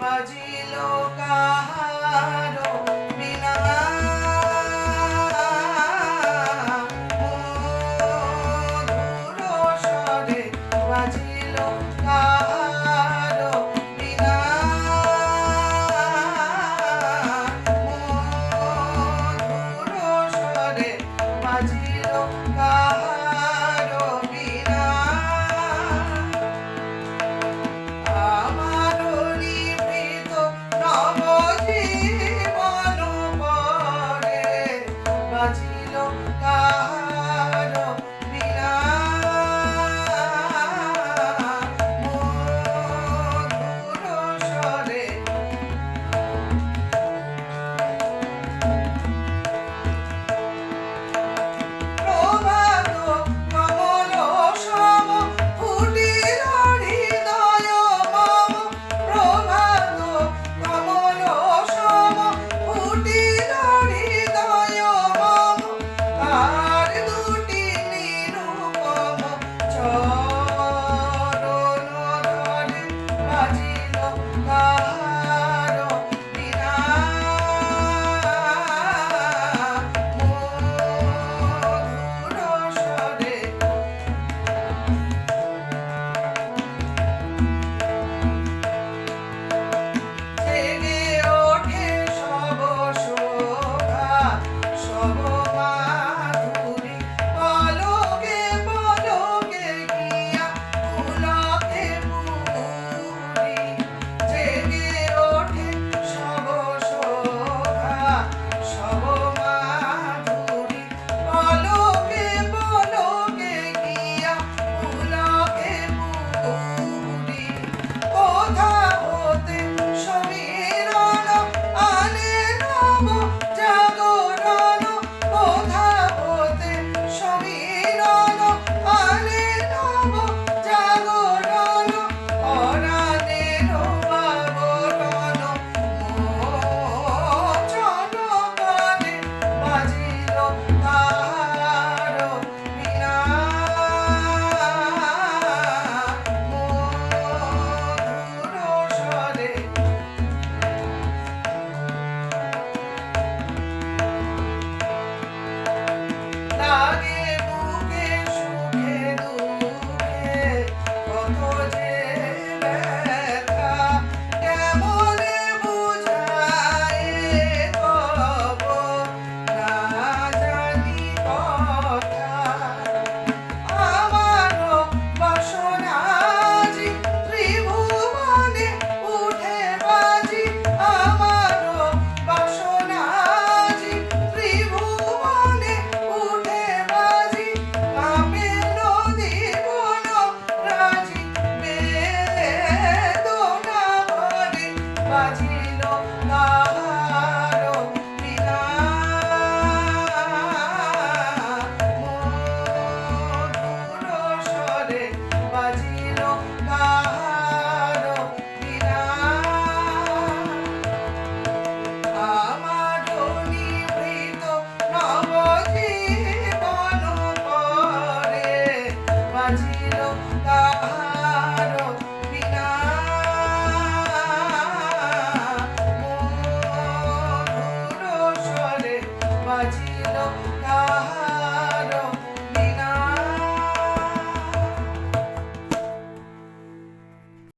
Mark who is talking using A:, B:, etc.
A: বাজিল কাহারো বিনা। বাজিল কাহারো বিনা। বাজিল কাহারো God. Kahit